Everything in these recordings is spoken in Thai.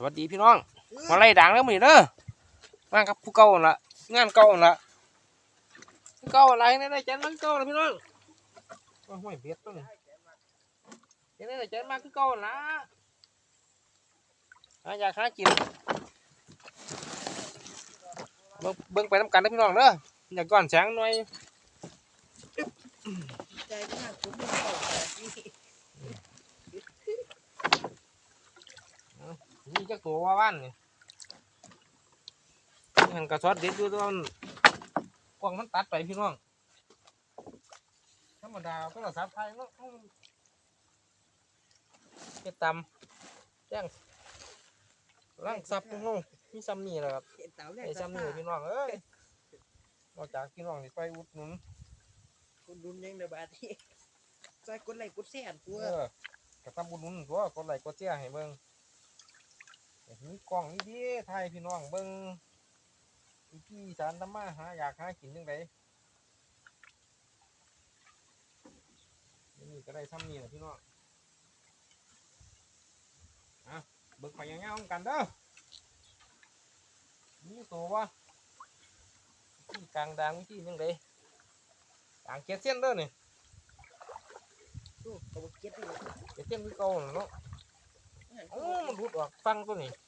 สวัสดีพี่น้องมาไล่ด่างแล้วมือเด้อมากับผู้เก่าละงานเก่าละเก่าอะไรเนี่ยได้จันมันเก่าละพี่น้องโอ้ยห้วยเบ็ดตัวนี้ยวนี้ได้จันมาคือเก่าละอยากหากินเบิ่งเบิ่งไปน้ำกันนะพี่น้องเด้ออยากก่อนแสงหน่อยใจมากผมไม่เข้าแบบนี้ นี่ จักตัวว่าบ้านนี่นี่หันกระสอดเด็ดอยู่แตัวามันกล้องมันตัดไปพี่น้องธรรมดาโทรศัพท์ไทยเนาะมันเฮ็ดตำแจ้งร่างซับพี่น้องมีซ้ำนี่แหละครับเห็นเต่าแรกไอ้ซ้ำนี่พี่น้องเอ้ยนอกจากพี่น้องสิไปอุดหนุนคุณรุนยังในบาทที่ใส่กดไลค์กดแชร์ตัวเออกระทำบุญหนุนตัวกดไลค์กดแชร์ให้เบิ่ง แต่มีกล้องนี่ดีไทยพี่น้องเบิ่งวิธีสารทำมาหาอยากหากินจังไดนี่ก็ได้ซ้ำนี่แหละพี่น้องอะเบิ่งไปยังเงาๆกันเด้อนี่ตัววะวิธีกลางดังวิธีจังไดกลางเกียร์เส้นเด้อนี่ตู้เขาบอกเก็ตเลยเกียร์เส้นคือเก่าน่ะเนาะโอ้มันรุดออกฟังตัวนี้รุดออกฟัง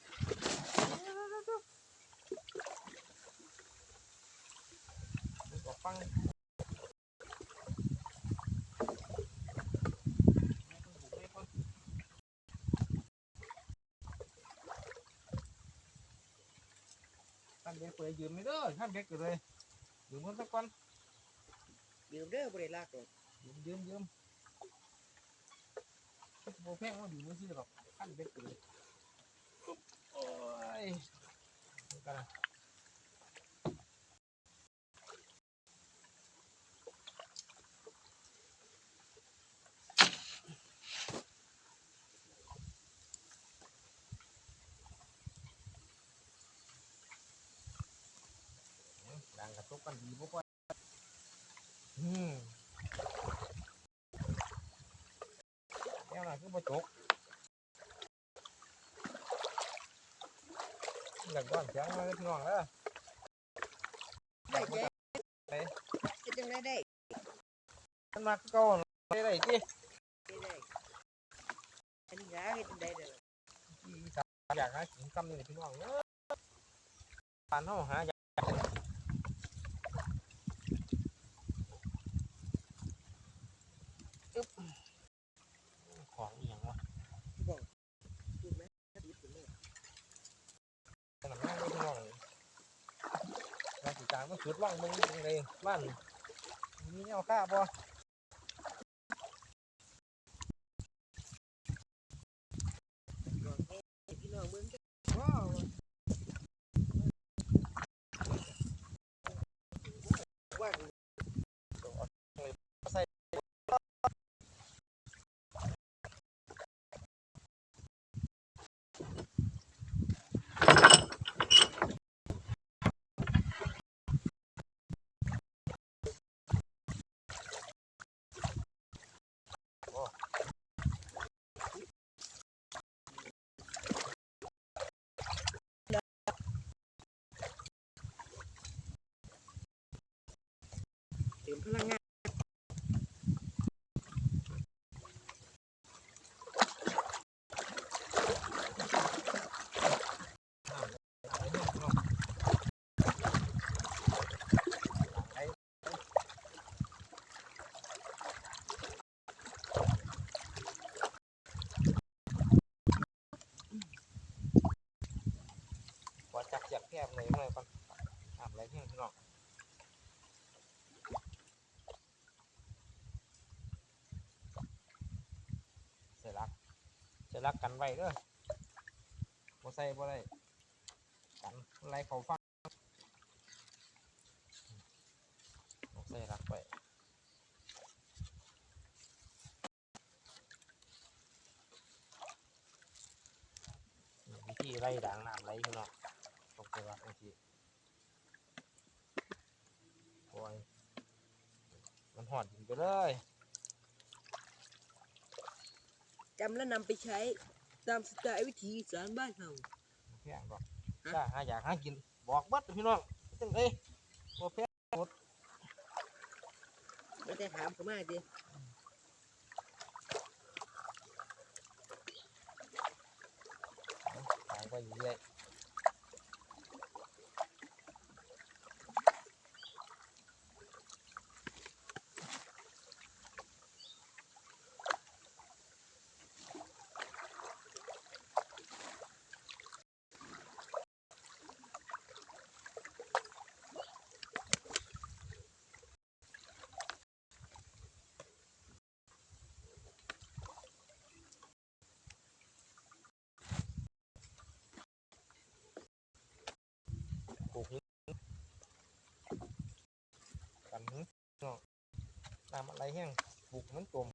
ท่านเด็กเปิดยืมไม่ได้อท่านเด็กก็เลยยืมเงินสักก่อนยืมเด้อบริลากหรอกยืมยืมยืมโบแพงว่ายืมไม่ซื้อหรอกท่านเด็กก็เลยโอ้ยเดี๋ยวกันนะ ดังกระตุกกันดีพวกว่าอืมแก้วน่ะคือประจกหลังก้อนเสียงมาเลยพี่น้องเด้อ ได้แจ๊เฮ็ดจังได้ได้ มันมาก่อนได้ไรที่ ได้ได้อันนี้นะเฮ็ดจังได้เด้อ อีสานอยากหากินกำนี่พี่น้องเด้อปานเฮาหาอยากอึ๊บของอีหยังวะ ถูกไหมดีสุดเลย ขนาดนั้นไม่พี่น้องรา จุดว่างมึงยังไงบ้านมีแนวค่าบ่บอกให้พี่น้องเบิ่งจ้ะว้าวว่าง เติมพลังงาน ว่าจักอยากแคบเลยเลย ก่อนอาบอะไรเพียงพี่น้องเสร็จลักเสร็จลักกันไว้เด้อบ่ใส่บ่ได้กันไรเขาฟังบ่ใส่รักไว้นี่วิธีไล่ด่างน้ำไหลพี่น้องตกไปว่าบางทีโอ้ยมันหอดดินไปเลย จำและนำไปใช้ตามสไตล์วิธีอีสารบ้านเฮา แพงดอกถ้าหาอยากหากินบอกเบัดพี่น้องจังเอ้ยบ่แพงไม่ได้ถามเขามาดิขายไปเรื่อยปลูกนี้กันนี้น้อง ตามอะไรแห้ยงบุกมันตุ่ม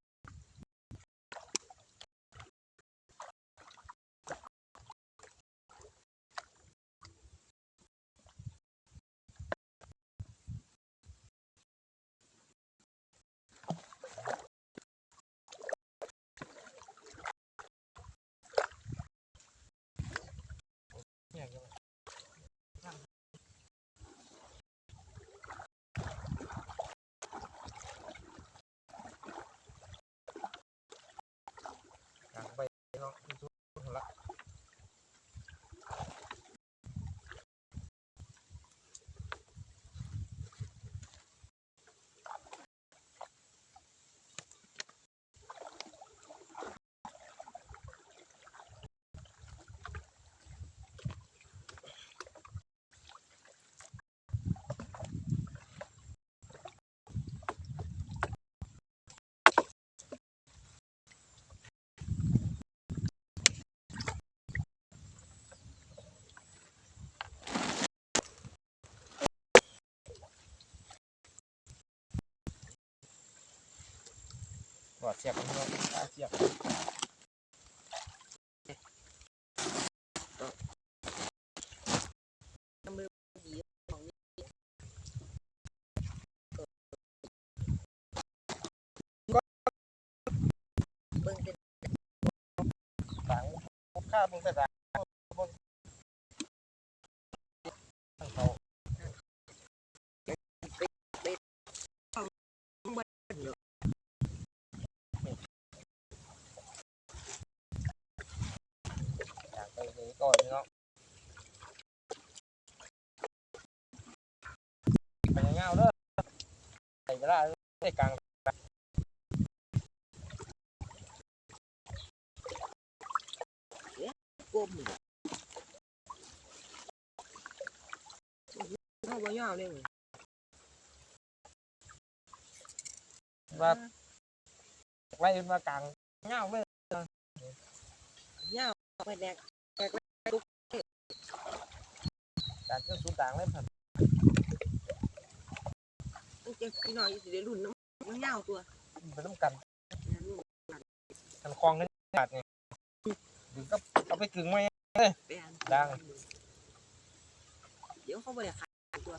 อดเสียบกันเนาะตาเสียบเบิ่งเป็นฝังข้าวมึงแต่ละบนเขาอยากไปเลยก่อนเนาะไปเงาๆเด้อใส่เวลาได้กลางกลมข้าบ่ยาวเลยว่าไล่มากลางเงาเลยยาไปแดกการเครื่องสูงต่างเลยผ่านตั้งแต่พี่น้อยสิได้รุ่นน้ำ มันยาวตัวไปต้องกันกันคลองกันขาดไงถึงก็เอาไปกึ่งไว้แปลนดังเดี๋ยวเขาบ่ได้ขายตัว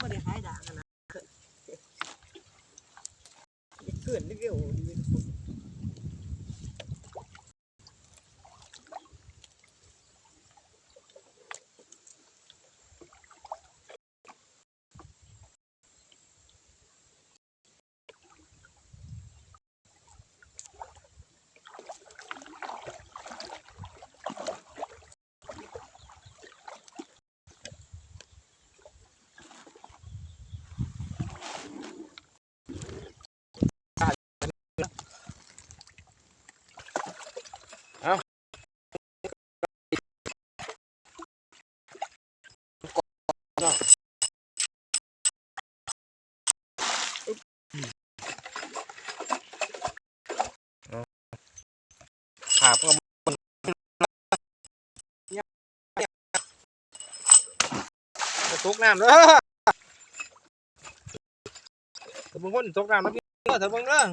บ่ได้ขายด่างอะนะอย่าเกินเร็ว หาบก็ตกน้ำเด้อถ้าบางคนตกน้ำแล้วพี่เด้อถ้าบางเรื่อง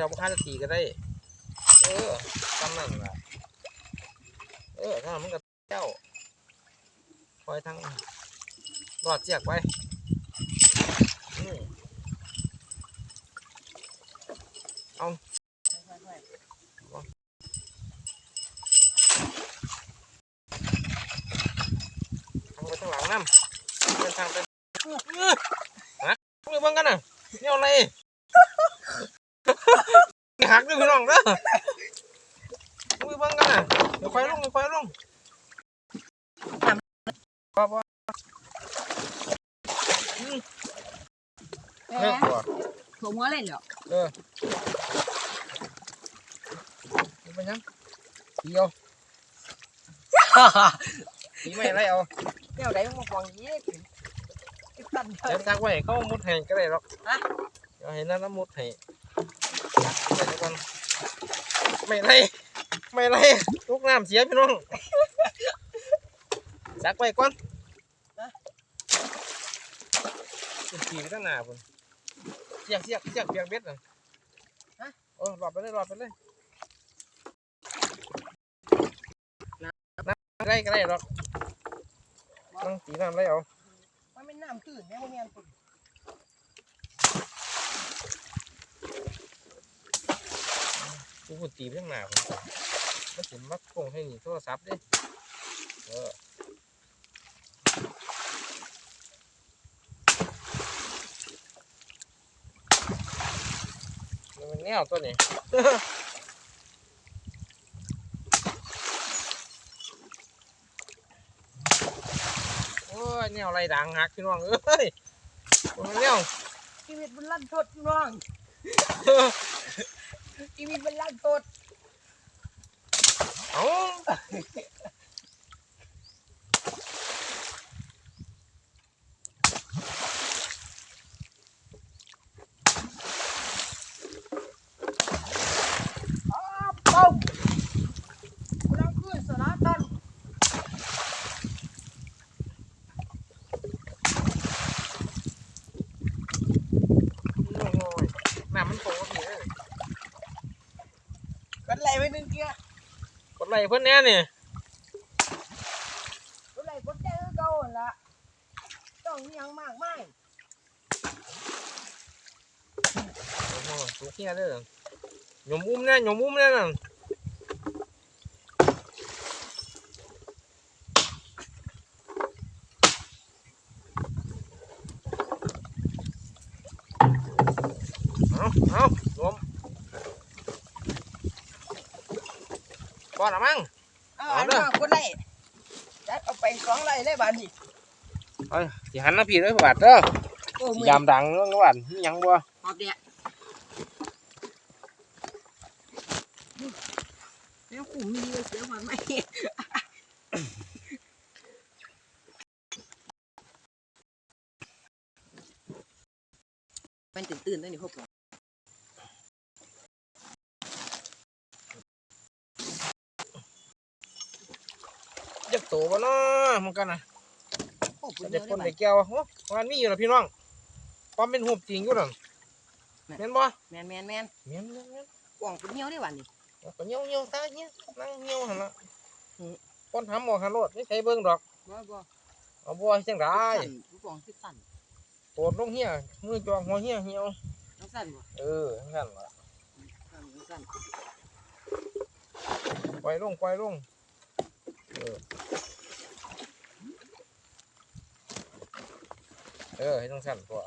เราบ่ค่าจะตีก็ได้ เออทำนั่นล่ะเออถ้ามันก็เจ้าคอยทั้งรอดเสียกไปอืม ทางไปทางหลังน้ำเดินทางไปฮะมือเบังกันน่ะเนี่ยอะไรหักด้วยพี่น้องเด้อมือเบังกันน่ะเดี๋ยวไฟลงเดี๋ยวไฟลงป้าป้า แห เลิก ม ตัว ผมหัวเล่นเหรอ เออ นี่เป็นยังเดียวตีไม่ไรเอาแนวใดมาฟังเยี่ยกิตันเถเดี๋ยวอะซักไว้เขามุดให้ก็ได้หรอกฮะเดี๋ยวให้นั่นน้ำมุดให้ซักไว้เดี๋ยวก่อนไม่ไรไม่ไรลูกน้ำเสียพี่น้องซักไว้ก่อนเป็นขี่ไปตั้งหน้าพุ่นเสียกเสียกเสียกเบียกเบ็ดน่ะฮะเออหลอดไปเลยหลอดไปเลยน้ำ ไรก็ได้หรอกต้องตีน้ำไรเอามันเป็นน้ำตื้นแม่บ่แม่นปุ่นกูพูดตีไปข้างหน้าผมมันสิมักคงให้หนีโทรศัพท์เด้เออมันเป็นแนวตัวนี้ โอ้ย แนวไรดังหักพี่น้องเอ้ยมันเป็นแนวชีวิตมันลั่นทดน้องชีวิตมันลั่นทดเอ้า อ้าวปุ้มกำลังขึ้นสนาตัน โอ้ยน้ำมันโตพี่เอ้ย กันไหลไปหนึ่งเกียร์ กดไลค์เพื่อนแน่นี่กันไหลกดใจคือเก่าหั่นละต้องมีหยังมากมายโอ้โหสุกเฮียเด้อหยมอุ้มแน่หยมอุ้มแน่น่ะเอาเอาหยม ก่อนละมั้งเอาเอาอันเด้อมากดไหลจัดเอาไปสองไหลเลยบาดนี้เอ้ยสิหันนะพี่เด้อบาดเด้อโอ้สิมืยามดังเรื่องบาดมีหยังบ่ออกเดียแล้วกูมีเลยเสียมันไหมมันตื่นตื่นได้นี่พวกเรา จักโตบ่ เนาะมันกันน่ะโอ้ปุ่นเด็กเยคนอะเด็ได้กแก้วโอ้วันมีอยู่ล่ะพี่น้องความเป็นหูบจริงอยู่นั่นแม่นบ่แมนแมนแมนแม่นแม่นแม่นกล่องปุ่นเงี้ยวได้วันนี้เอาก็เหี่ยวเหี่ยวตาเหี่ยวนั่งเหี่ยวหั่นล่ะอืมคนทำหมอหันโลดไม่ใช่เบิ่งดอกบ่บ่เอาบ่ให้จังไดสั่นผู้กองที่สั่นโตดลงเหี่ยมือจองหัวเหี่ยเหี่ยวน้องสั่นบ่เออจังซั่นล่ะสั่นน้องสั่นปล่อยลงปล่อยลงเออ เออให้จังซั่นตัว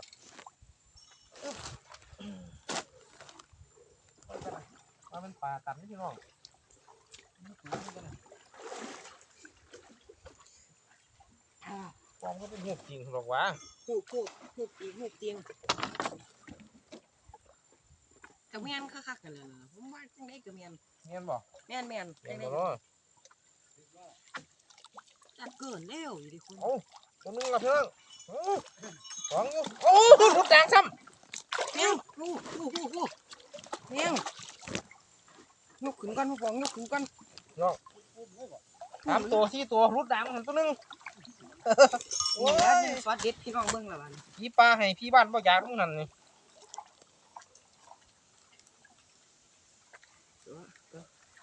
มาเป็นป่าตันนี่พี่น้องอ่าความก็เป็นหูบจริงหรอกวะหูกหูกหูกตีหูกเตียงกระเมียนคักๆกันเลยนะผมว่าจังได๋กระเมียนเงี้ยบ่แม่นแม่นเงี้จัยงบ่ได๋เนาะจัดเกินแล้วอยู่ดิคุณเอ้าตัวนึงละเพื่อ นโอ้สองอยู่โอ้ลูกแดงซ้แมวลูกลูกลูกลูกแมวลูกขึ้นก่อนผู้กองลูกขึ้นก่อนำสามตัวสี่ตัวลูกแดงหันตัวนึงโอ้ยแล้วสวัสดีพี่น้องเบิ่งล้วบันพี่ปลาให้พี่บ้านบ่อยากมึงนั่นนี่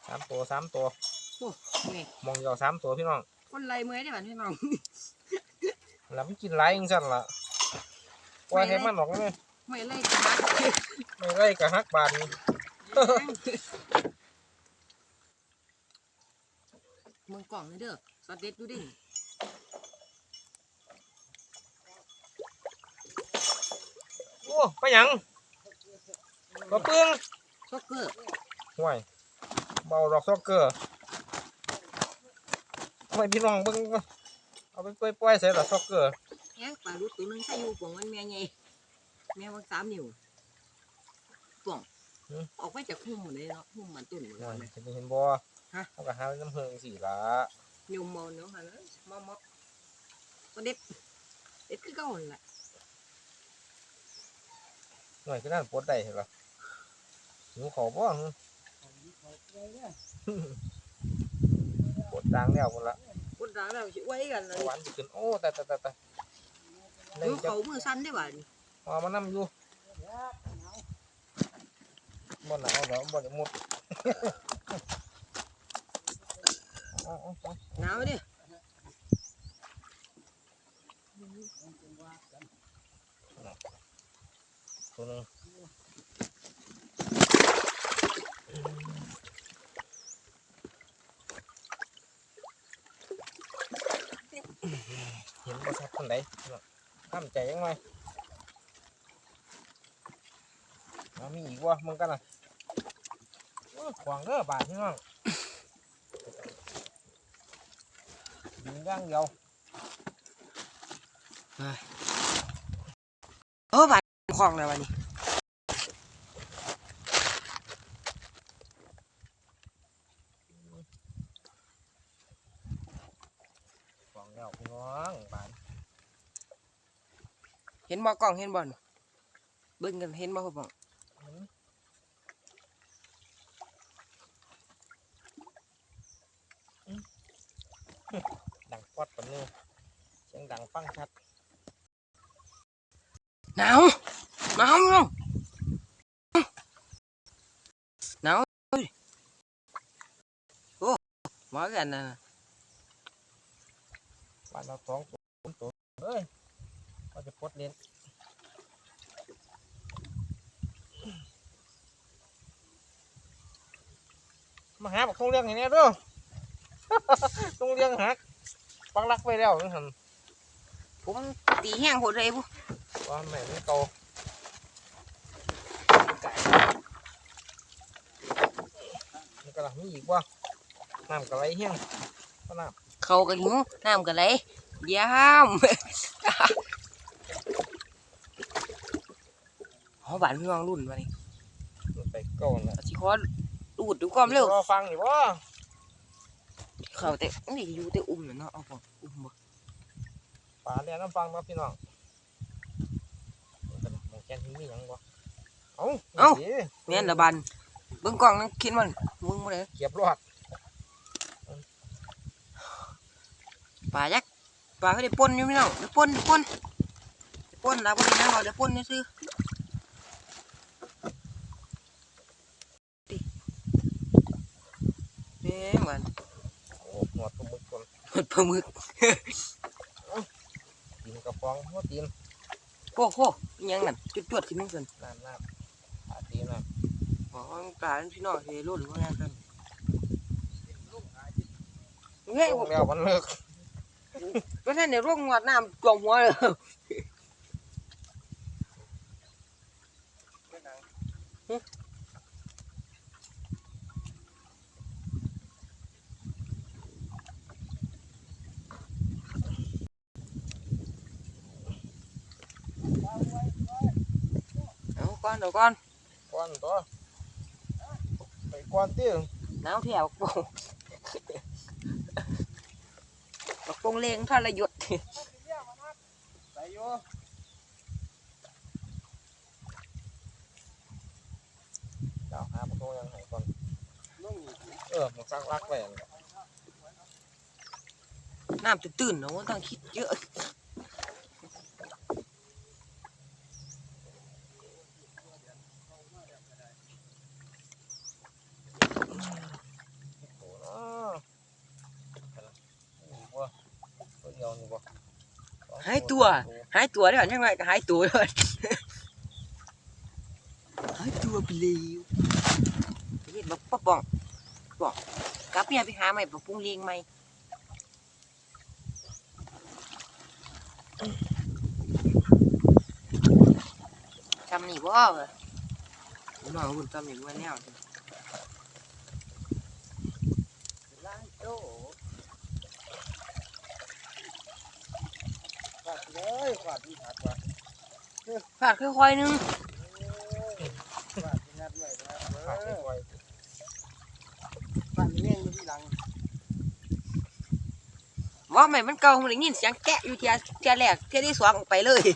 สามตัวสามตัวโอ้นี่มองเดียวสามตัวพี่น้องคนไรเมื่อยได้บ้านพี่น้อง แล้วมันกินไรจังสั่นล่ะปล่อยให้มันออกเลยไม่ไล่กระบัดไม่ไรกะฮักบานนี่มึงกล่องเลยเด้อสเด็ดดูดิโอ้ไปหยังกระเปื้องช็อกเกอร์ห่วยเบาดอกซอกเกอร์ทำไมพี่น้องเบิ่ง เอาไปปล่อยๆใส่ดอกซอกเกอร์แง้งปลาดุกตัวหนึงใส่อยู่ป่องมันแม่ใหญ่แม่วังสามนิ้วป่องออกไปจากหุ้มหมดเลยเนาะหุ้มมันตุ่นหมดห่วยเลยจะเห็นบ่ฮะเอากระหาน้ำเพิงสี่ละนิ้วมอเนาะฮะนะมอมอสเด็ดเด็ดคือเก่าหั่นแหละหน่วยก็นั่นปลดได้เห็นปะหิวขอบ่หึปวดดังแล้วคนละ คนร้ายเราสิไว้กันเลยหวานสิขึ้นโอ้แต่แต่แต่แต่ใน ทำได้บ่าดมามานั่อยู่บ่หนาวเดี๋ยวบ่จะมุดเอาเอาเอาหนาวดิตัวหนึงเห็นบ่ชัดคนไหนทำใจยังไงมีอีกวะมึงกันนะอื้อขวางเด้อบาทพี่น้องยิงย่างเดียวเออบาทคลองเลยวันนี้ ขวางแล้วพี่น้องบาท เห็นบ่กล้องเห็นบ่น่ะเบิ่งกันเห็นบ่ครับบ่อืมอืมดังปอดปะเนื้อเสียงดังฟังชัดหนาวหนาวพี่น้องหนาวเฮ้ยโอ้มากันนะบ้านเราสองตัวสามตัวเอ้ย ก็จะปลดเลนมาหาบอกทงเลี้ยงอย่างนี้เด้อทงเลี้ยงหักปักหลักไปแล้วนั่นหั่นผมตีแห้งโหดเลยบุว่าแม่ไม่โตมันกระมีอีกว่าน้ำกระไรเฮี้ยงก็น้เขากันหิวน้ำกันไหลยาม เขาบานพี่น้องรุ่นมานี่ำมันไปเก่าน่ะสิขอดูดดูความเร็วรอฟังอยู่ว่าเขาแต่นี่อยู่แต่อุ้มน่ะเนาะเอาบ่อุ้มบ่ป่าเรียนน้ำฟังมาพี่น้องมันก็มองแกนที่มีหยังวะเอ้านี่สิแม่นละบันเบิ่งกล้องนั่นคิดมันมึงบ่ได้เกียบรอดปลายักษ์ปลาก็ได้ปนอยู่พี่น้องได้ปนได้ปนได้ปนแล้วบ่ได้นะเขาได้ปนซื่อดิแม่งมัน โอ้หนวดตัวมึกคน หมดปลาหมึกตีนกระฟองหัวตีนโอ้โหอิหยังนั่นจวดๆขึ้นนึงซั่นน้ำน้ำขาตีนน้อ๋อปลาเป็นพี่น้องเฮรุ่นว่างั้นกันำเฮ้ยลงแล้วมันเลิกก็ท่านเดี๋ยวร่วงงวดน้ำกลวงหัวเลย ก่อนเดี๋ยวก่อนก้อนตัวไปก้อนตี้น้ำเที่ยวโป่งบักโป่งเลงทรยศใส่อยู่เดี๋ยวหาประตูยังไงก่อนเออมันซักลักไว้อันนี้น้ำตื้นๆนะว่าต้องคิดเยอะ ยวนี่บ่สอง หายตัว หายตัวได้ก่อนยังไงหายตัวเลยหายตัวไปเลยเห็นบอกป้าปองบอกกลับเนี่ยไปหาใหม่ปรับปรุงเลี้ยงใหม่ทำนี่บ่เหรอน้องคุณทำนี่บ่แนวล้างโต ฝาด เลยฝาดที่หักว่ะฝาดค่อยๆนึงฝาดที่งัดไว้นะฝาดค่อยบ้านเลี้ยงอยู่ที่หลังว่าไม่มันเก่ามันได้ยินเสียงแกะอยู่เทียเทียแรกเทียที่สองออกไปเลยๆ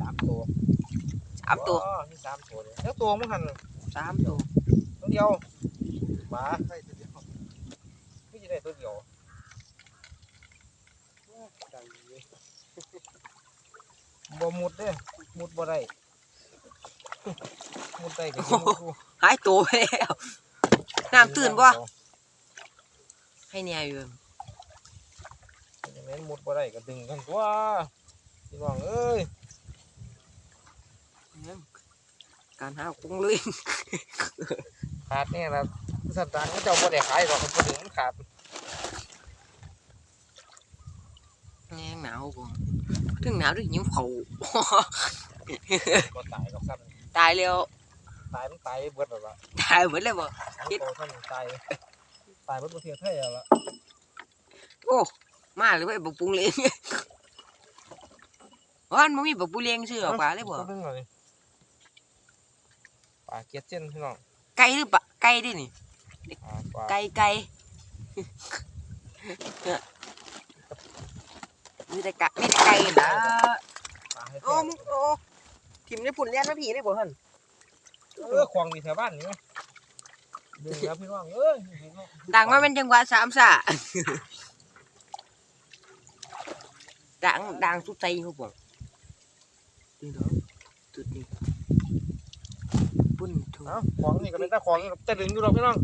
สามตัวสามตัวอ๋อนี่สามตัวเลยแล้วตัวมันหันสามตัวตัวเดียวหมาใช่ตัวเดียวไม่ใช่ได้ตัวเดียว ดังอยู่ บ่มุดเด้มุดบ่ได้มุดได้ก็ยิงกูหายตัวไปแล้วน้ำตื่นบ่ให้เนี่ยอยู่อย่างนั้นมุดบ่ได้ก็ดึงกันตัวพี่น้องเอ้ยการหากุ้งเลยขาดเนี่ยนะสัตว์ต่างๆเจ้าบ่ได้ขายหรอกมันบ่ดึงมันขาด แง่หนาวกูถึงหนาวถึงยิ้มเขาบ่ตายหรอกสัตว์ตายแล้วตายมันตายเบิดแล้วล่ะตายหมดเลยบ่เอาโตท่านตายตายเบิดประเทศไทยแล้วล่ะโอ้มาเลยไปบักปุงเลี้ยงวันมันมีบักปุงเลี้ยงซื้อออกปลาเลยบ่ตัวหนึงเลยปลาเกียดเส้นพี่น้องไก่หรือปลาไก่ดินี่ปลาปลาไก่ไก่ มีแต่กะมีแต่ไก่นะปลาให้โอ้แท้มึงโอ้ทิมได้ผุนเลี้ยนมาผีได้บ่ฮั่นเออควงมีแถวบ้านนี่ไหมดึงแล้วพี่น้องเอ้ยเห็นไหมดังมาเป็นจังหวะสามสะดังดังสุดใจเขาบอกนี่เนาะจุดนี้ปุ่นถูกเอ้าควงนี่ก็เป็นตาควงแต่ดึงอยู่หรอกพี่น้อง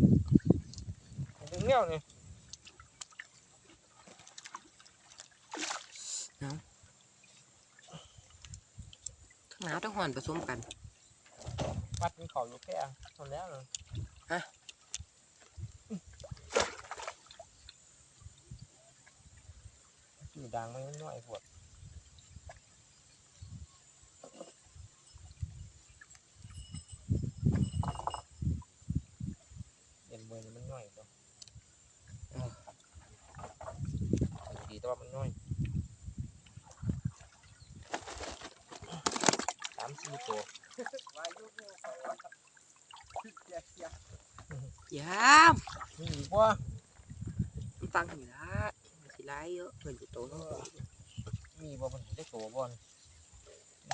ดึงแนวนี่ หนาวทั้งห่อนผสมกันปัดเป็นเขาอยู่แค่ทนแล้วเลยฮะอยู่ดังไม่น้อยปวดเย็นเมื่อนี่มันน้อยตัวดีแต่ว่ามันน้อยสามสี่ตัว วายุผู้เขาว่าเสียเสีย ยามมีอีกว่ามันฟังอยู่ละมันสิร้ายเยอะเหมือนอยู่โตเนาะมีบ่มันเห็นได้ตัวบ่อนมั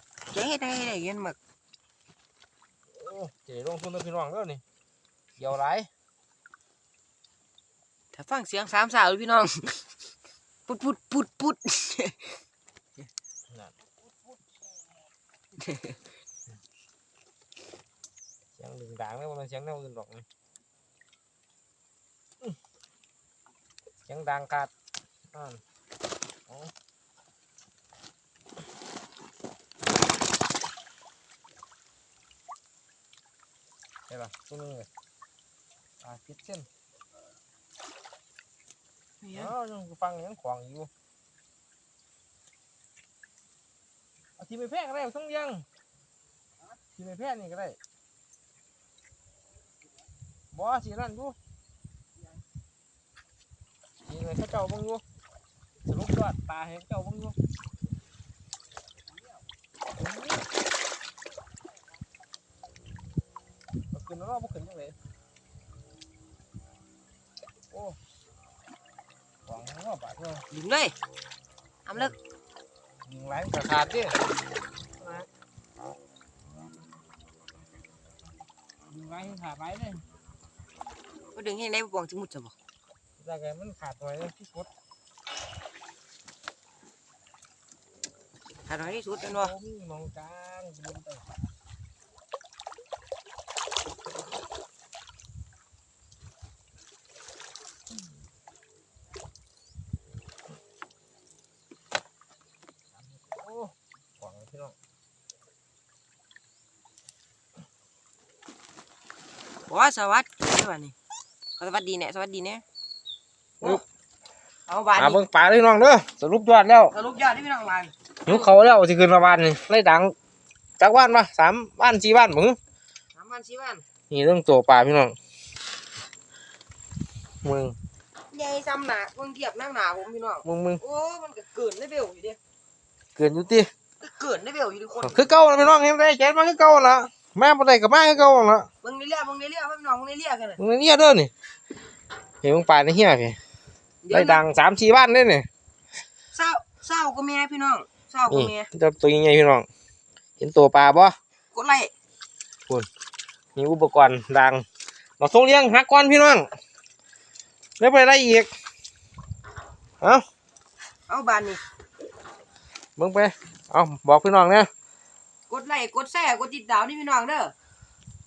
น เห็นได้ตัวไปยังวะอ้าบ่นัวบาทนี่มันไปเลยเลยนัวบาทเอานี่ดิมันไปข้างต้นไก่ต้นโอ้เอาโอ้ตัวนึงเอาตัวใหญ่ก่อนเก่าน่ะจะให้ได้ได้เงินมากโอ้เจ๋ลงทุนเลยพี่น้องเด้อนี่เกี่ยวไรถ้าฟังเสียงสามสาวพี่น้องปุดปุดปุดปุดนั่นเสียงดึงดังแล้วมันเสียงแนวอื่นดอกนี่อื้อเสียงดังขาดอ่า นเอาเห็นปะตัวนึงเลยอ่าคิดเส้นเอ้ายังฟังยังขวางอยู่เอาทีไม่แพ้ก็ได้ต้องยังทีไม่แพ้นี่ก็ได้บ่สีนั่นดูสีไหนเขาเจ้าเบังอยู่สรุปยอดตาให้เขาเจ้าเบังอยู่เอาขึ้นแล้วเนาะบ่ขึ้นจังไดโอ้ขวางเนาะบา ดเนาะดึงเลยอำเลิกยิงไหลกระขาดดิยิงไหลไรขาดไรเลยก็ดึงให้ในปองสมุดจะบอกแต่แกมันขาดไว้ที่กดขาดน้อยที่สุดนั่นโอ้วะมีมองกลางบนไปโอ้หวังพี่น้อง ว่าสวัสดีวะนี่สวัสดีเนี่ยสวัสดีเนี่ยเอาบานอ่านี่เบิ่งปลาเลยน้องเด้อสรุปยอดแล้วสรุปยอดที่พี่น้องบานหิวเขาแล้วสิขึ้นมาบ้านนี่ไล่ดังจากบ้านมาสามบ้านสี่บ้านมึงสามวันสี่วันนี่เรื่องตัวปลาพี่น้องมึงใหญ่ซ้ำหนาคนเทียบนั่งหนาผมพี่น้องมึงมึงโอ้มันก็เกินได้เบลอยู่ดิเกินอยู่ติก็เกินได้เบลอยู่ดิคนคือเก่าล่ะพี่น้องเห็นได้แจ๊ดมาคือเก่าละ แม่บ่ได้กับมาคือเก่าละมึงในเรียมึงในเรียพี่น้องมึงในเรียกันน่ะมึงเนี่ยเด้อนี่เห็นมึงปลาในเฮียพี่ไล่ดังสามสี่บ้านเด้อนี่เศร้าเศร้าก็แม่พี่น้องเศร้าก็นี่แม่ตัวตัวใหญ่ๆพี่น้อง เห็นตัวปลาบ่กดไลค์มีอุปกรณ์ดังมาส่งเลี้ยงหักก่อนพี่น้องแล้วไปได้อีกเอ้าเอาบานนี่เบิ่งไปเอ้าบอกพี่น้องเนี่ย กดไลค์กดแชร์กดติดตามนี่พี่น้องเด้อ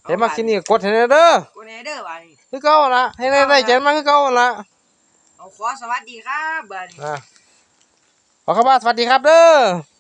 เห็นมากินนี่กดให้แน่เด้อกดแน่เด้อบานนี่คือเก่าละให้ได้ได้แจ๊ดมาคือเก่าละเอาขอสวัสดีครับบานนี่อ่าขอเข้าบ้านสวัสดีครับเด้อ